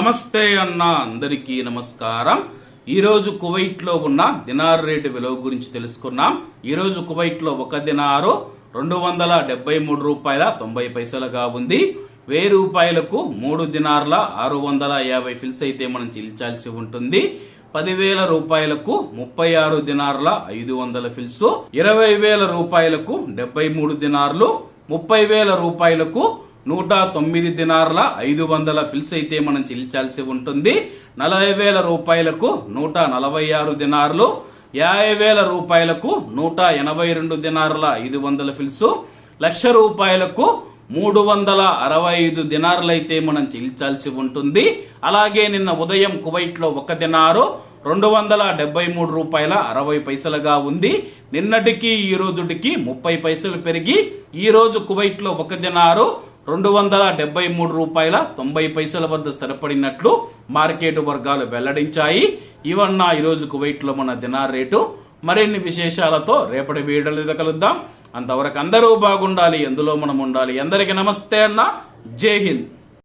నమస్తే అన్న అందరికీ నమస్కారం. ఈరోజు కువైట్లో ఉన్న దినార్ రేటు విలువ గురించి తెలుసుకున్నాం. ఈరోజు కువైట్లో ఒక దినారు రెండు వందల డెబ్బై మూడు రూపాయల తొంభై పైసలుగా ఉంది. వెయ్యి రూపాయలకు మూడు దినార్ల ఆరు వందల యాభై ఫిల్స్ అయితే మనం చెల్లించాల్సి ఉంటుంది. పదివేల రూపాయలకు ముప్పై ఆరు దినార్ల ఐదు వందల ఫిల్స్. ఇరవై వేల రూపాయలకు డెబ్బై మూడు దినార్లు. ముప్పై వేల రూపాయలకు నూట తొమ్మిది దినార్ల ఐదు వందల ఫిల్స్ అయితే మనం చెల్లించాల్సి ఉంటుంది. నలభై వేల రూపాయలకు నూట నలభై ఆరు దినార్లు యాభై వేల రూపాయలకు నూట ఎనభై రెండు దినార్ల ఐదు వందల ఫిల్స్ లక్ష రూపాయలకు మూడు వందల అరవై ఐదు దినార్లైతే మనం చెల్లించాల్సి ఉంటుంది. అలాగే నిన్న ఉదయం కువైట్లో ఒక దినారు రెండు వందల డెబ్బై మూడు రూపాయల అరవై పైసలుగా ఉంది. నిన్నటికి ఈ రోజుటికి ముప్పై పైసలు పెరిగి ఈ రోజు కువైట్లో ఒక దినారు రెండు వందల డెబ్బై మూడు రూపాయల తొంభై పైసల వద్ద స్థిరపడినట్లు మార్కెట్ వర్గాలు వెల్లడించాయి. ఇవన్న ఈరోజు కువైట్లో మన దినార్ రేటు. మరిన్ని విశేషాలతో రేపటి వీడియోలో కలుద్దాం. అంతవరకు అందరూ బాగుండాలి ఎందులో మనం ఉండాలి. అందరికీ నమస్తే అన్న. జై హింద్.